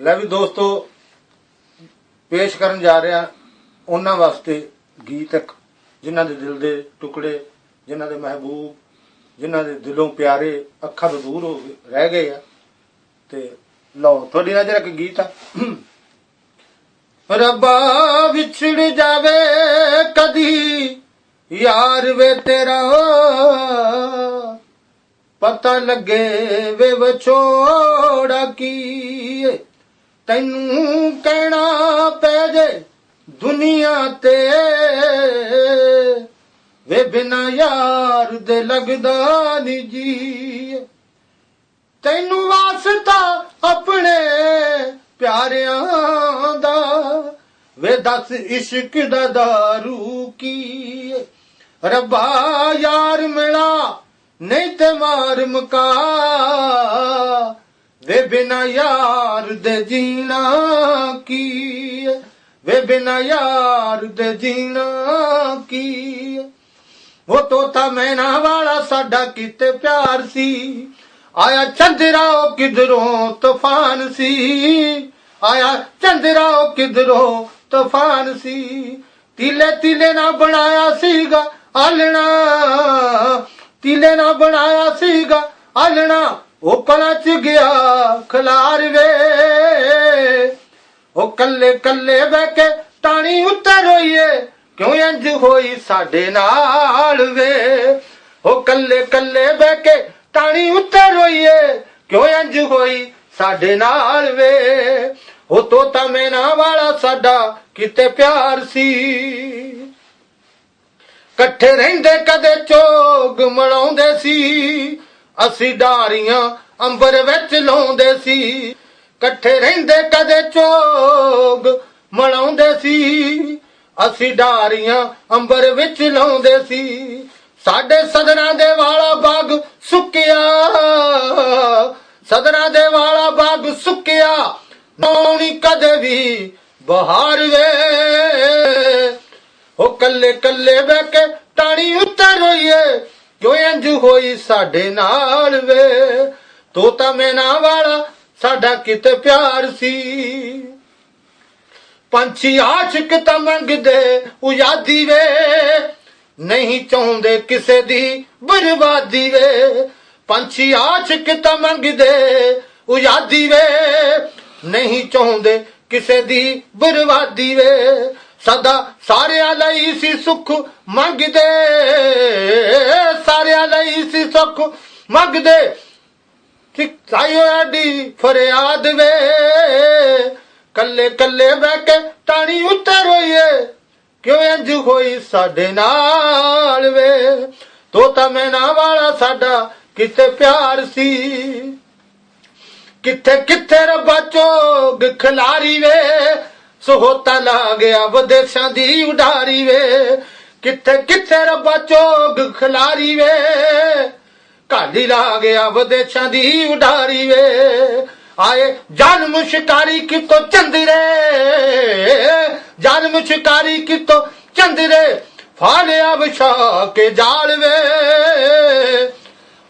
ਲੈ ਵੀ ਦੋਸਤੋ, ਪੇਸ਼ ਕਰਨ ਜਾ ਰਿਹਾ ਉਹਨਾਂ ਵਾਸਤੇ ਗੀਤਕ ਜਿਨ੍ਹਾਂ ਦੇ ਦਿਲ ਦੇ ਟੁਕੜੇ, ਜਿਨ੍ਹਾਂ ਦੇ ਮਹਿਬੂਬ, ਜਿਨ੍ਹਾਂ ਦੇ ਦਿਲੋਂ ਪਿਆਰੇ ਅੱਖਾਂ ਤੋਂ ਦੂਰ ਹੋ ਗਏ, ਰਹਿ ਗਏ ਆ। ਤੇ ਲਓ, ਤੁਹਾਡੀ ਨਜ਼ਰ ਇੱਕ ਗੀਤ ਆ। ਰੱਬਾ ਵਿਛੜ ਜਾਵੇ ਕਦੀ, ਯਾਰ ਵੇ ਤੇਰਾ, ਪਤਾ ਲੱਗੇ ਵੇ ਵਿਛੋੜਾ ਕੀ ਤੈਨੂੰ ਕਹਿਣਾ ਪੈ ਜੇ ਦੁਨੀਆ ਤੇ। ਵੇ ਬਿਨਾ ਯਾਰ ਦੇ ਲੱਗਦਾ ਨੀ ਜੀ। ਤੈਨੂੰ ਵਾਸਤਾ ਆਪਣੇ ਪਿਆਰਿਆਂ ਦਾ। ਵੇ ਦੱਸ ਇਸ਼ਕ ਦਾ ਦਾਰੂ ਕੀ ਰੱਬਾ ਯਾਰ ਮਿਲਾ, ਨਹੀਂ ਤੇ ਮਾਰ ਮੁਕਾ। ਵੇ ਬਿਨਾ ਯਾਰ ਦੇ ਜੀਣਾ ਕੀ ਏ। ਵੇ ਬਿਨਾ ਯਾਰ ਦੇ ਜੀਣਾ ਕੀ ਉਹ ਤੋਤਾ ਮੈਨਾ ਵਾਲਾ ਸਾਡਾ ਕਿਤੇ ਪਿਆਰ ਸੀ। ਆਇਆ ਚੰਦਰਾ ਉਹ ਕਿਧਰੋਂ ਤੂਫਾਨ ਸੀ। ਆਇਆ ਚੰਦਰਾ ਉਹ ਕਿਧਰੋਂ ਤੂਫਾਨ ਸੀ। ਤੀਲੇ ਤੀਲੇ ਨਾ ਬਣਾਇਆ ਸੀਗਾ ਆਲਣਾ। ਤੀਲੇ ਨਾ ਬਣਾਇਆ ਸੀਗਾ ਆਲਣਾ। ਉਹ ਕਲਾ ਚ ਗਿਆ ਖਲਾਰ ਵੇ। ਉਹ ਕੱਲੇ ਕੱਲੇ ਬਹਿ ਕੇ ਟਾਣੀ ਉੱਤਰ ਹੋਈਏ ਕਿਉਂ ਇੰਜ ਹੋਈ ਸਾਡੇ ਨਾਲ ਵੇ? ਉਹ ਕੱਲੇ ਕੱਲੇ ਬਹਿ ਕੇ ਟਾਣੀ ਉੱਤਰ ਹੋਈਏ ਕਿਉਂ ਇੰਜ ਹੋਈ ਸਾਡੇ ਨਾਲ ਵੇ? ਉਹ ਤੋਤਾ ਮੈਨਾ ਵਾਲਾ ਸਾਡਾ ਕਿਤੇ ਪਿਆਰ ਸੀ। ਇਕੱਠੇ ਰਹਿੰਦੇ ਕਦੇ ਚੋਗ ਮਲਾਉਂਦੇ ਸੀ। ਅਸੀਂ ਡਾਰੀਆਂ ਅੰਬਰ ਵਿੱਚ ਲਾਉਂਦੇ ਸੀ, ਇਕੱਠੇ ਰਹਿੰਦੇ ਕਦੇ ਚੋਗ ਮਲਾਉਂਦੇ ਸੀ। ਅਸੀਂ ਡਾਰੀਆਂ ਅੰਬਰ ਵਿੱਚ ਲਾਉਂਦੇ ਸੀ, ਸਾਡੇ ਸਦਰਾਂ ਦੇ ਵਾਲਾ ਬਾਗ ਸੁੱਕਿਆ। ਸਦਰਾਂ ਦੇ ਵਾਲਾ ਬਾਗ ਸੁੱਕਿਆ ਨੌਣੀ ਕਦੇ ਵੀ ਬਹਾਰ ਵੇ। ਉਹ ਕੱਲੇ ਕੱਲੇ ਬਹਿ ਕੇ ਟਾਣੀ ਉੱਤਰ ਹੋਈਏ ਕਿਉਂ ਇੰਜ ਹੋਈ ਸਾਡੇ ਨਾਲ ਵੇ? ਤੋਤਾ ਮੈਨਾ ਵਾਲਾ, ਸਾਡਾ ਕਿਤੇ ਪਿਆਰ ਸੀ। ਪੰਛੀ ਆਸ਼ਿਕ ਤਾਂ ਮੰਗਦੇ ਉਜਾਦੀ ਵੇ। ਨਹੀਂ ਚਾਹੁੰਦੇ ਕਿਸੇ ਦੀ ਬਰਬਾਦੀ ਵੇ। ਪੰਛੀ ਆਸ਼ਿਕ ਤਾਂ ਮੰਗਦੇ ਉਜਾਦੀ ਵੇ। ਨਹੀਂ ਚਾਹੁੰਦੇ ਕਿਸੇ ਦੀ ਬਰਬਾਦੀ ਵੇ। ਸਦਾ ਸਾਰਿਆਂ ਲਈ ਸੀ ਸੁੱਖ ਮੰਗਦੇ, ਸਾਰਿਆਂ ਲਈ ਸੀ ਸੁੱਖ ਮੰਗਦੇ। ਸਿੱਖ ਸਾਇਓ ਆਡੀ ਫਰਿਆਦ ਵੇ, ਕੱਲੇ ਕੱਲੇ ਬਹਿ ਕੇ ਟਾਣੀ ਉੱਤਰ ਹੋਈਏ ਕਿਉਂ ਇੰਜ ਹੋਈ ਸਾਡੇ ਨਾਲ ਵੇ? ਤੋਤਾ ਮੈਨਾ ਵਾਲਾ ਸਾਡਾ ਕਿਤੇ ਪਿਆਰ ਸੀ? ਕਿੱਥੇ ਕਿੱਥੇ ਰੱਬਾ ਚੋਗ ਖਿਲਾਰੀ ਵੇ? ਸਹੋਤਾ ਲਾ ਗਿਆ ਵਿਦੇਸ਼ਾਂ ਦੀ ਉਡਾਰੀ ਵੇ। ਕਿੱਥੇ ਕਿੱਥੇ ਰੱਬਾ ਚੋਗ ਖਿਲਾਰੀ ਵੇ। ਕਾਲੀ ਲਾ ਗਿਆ ਵਿਦੇਸ਼ਾਂ ਦੀ ਉਡਾਰੀ ਵੇ। ਆਏ ਜਨਮ ਸ਼ਿਕਾਰੀ ਕਿਤੋਂ ਚੰਦਰੇ। ਜਨਮ ਸ਼ਿਕਾਰੀ ਕਿਤੋਂ ਚੰਦਰੇ। ਫਾਲਿਆ ਵਿਛਾ ਕੇ ਜਾਲ ਵੇ।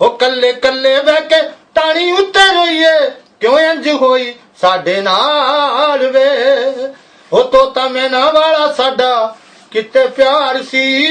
ਉਹ ਕੱਲੇ ਕੱਲੇ ਬਹਿ ਕੇ ਟਾਣੀ ਉੱਤੇ ਰੋਈਏ। ਕਿਉਂ ਇੰਜ ਹੋਈ? ਸਾਡੇ ਨਾਲ ਵੇ। ਉਹ ਤੋਤਾ ਮੈਨਾ ਵਾਲਾ ਸਾਡਾ ਕਿਤੇ ਪਿਆਰ ਸੀ।